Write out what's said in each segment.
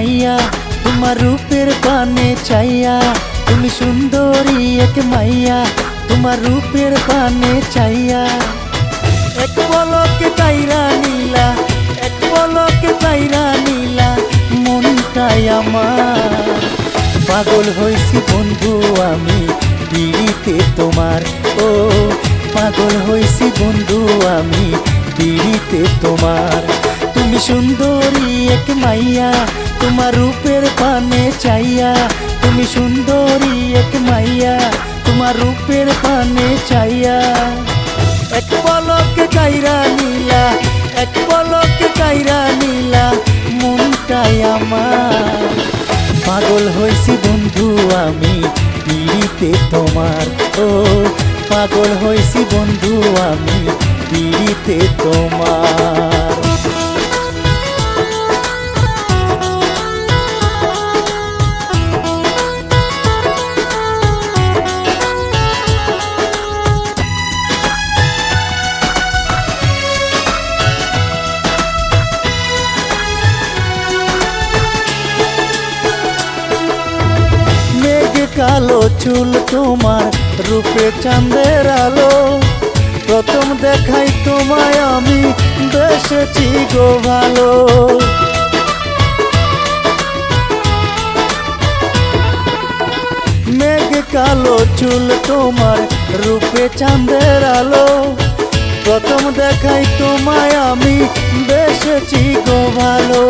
মাইয়া, তোমার রূপের পানে চাইয়া। তুমি সুন্দরী এক মাইয়া, তোমার রূপের পানে চাইয়া। এক পলকে কাইরা নীলা, এক পলকে কাইরা নীলা, মনটাই আমার। পাগল হয়েছি বন্ধু আমি, পিড়িতে তোমার। ও, পাগল হয়েছি বন্ধু আমি, পিড়িতে তোমার। তুমি সুন্দরী এক মাইয়া তোমার রূপের পানে চাইয়া, তুমি সুন্দরী এক মাইয়া, তোমার রূপের পানে চাইয়া। এক পলকে কাইরা নীলা, এক পলকে কাইরা নীলা, মনটাই আমার। পাগল হয়েছি বন্ধু আমি, পিড়িতে তোমার ও পাগল হয়েছি বন্ধু আমি, পিড়িতে তোমার। চুল তোমার রূপে চাঁদের আলো। প্রথম দেখাই তোমায় আমি, বেসেছি গো ভালো। মেঘ কালো চুল তোমার রূপে চাঁদের আলো। প্রথম দেখাই তোমায় আমি, বেসেছি গো ভালো।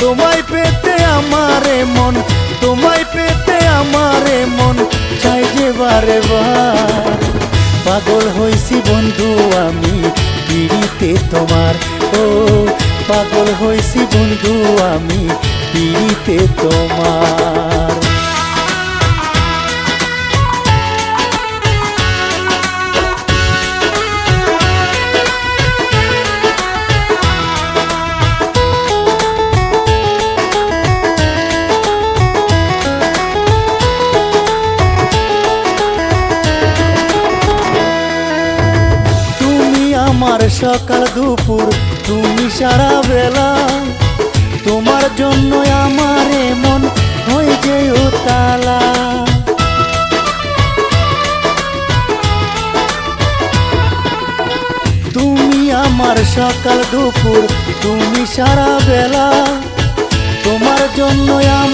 তোমায় পেতে আমারে মন, তোমায় পেতে আমারে মন চাই যে বারে বার। পাগল হইছি বন্ধু আমি, পিড়িতে তোমার। ও, পাগল হইছি বন্ধু আমি, পিড়িতে তোমার। আমার সকাল দুপুর, তুমি সারা বেলা। তোমার জন্য আমার মন হয়ে যে তালা তুমি আমার সকাল দুপুর, তুমি সারা বেলা। তোমার জন্য আমার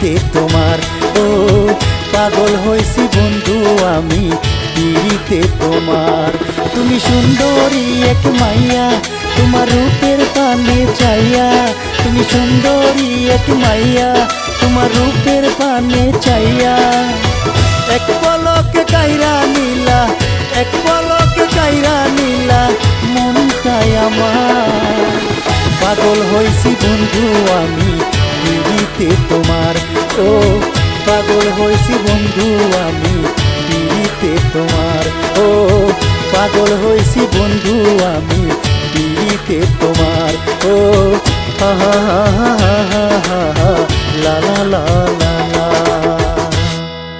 পিড়িতে তোমার। ও, পাগল হইছি বন্ধু আমি, পিড়িতে তোমার। তুমি সুন্দরী এক মাইয়া, তোমার রূপের পানে চাইয়া। তুমি সুন্দরী এক মাইয়া, তোমার রূপের পানে চাইয়া। এক পলকে কাইরা নীলা, এক পলকে কাইরা নীলা, মনটাই আমার। পাগল হইছি বন্ধু আমি পিড়িতে তোমার ও পাগল হয়েছি বন্ধু আমি পিড়িতে তোমার ও পাগল হয়েছি বন্ধু আমি পিড়িতে তোমার ও হা হা হা হা হা হা লা লা লা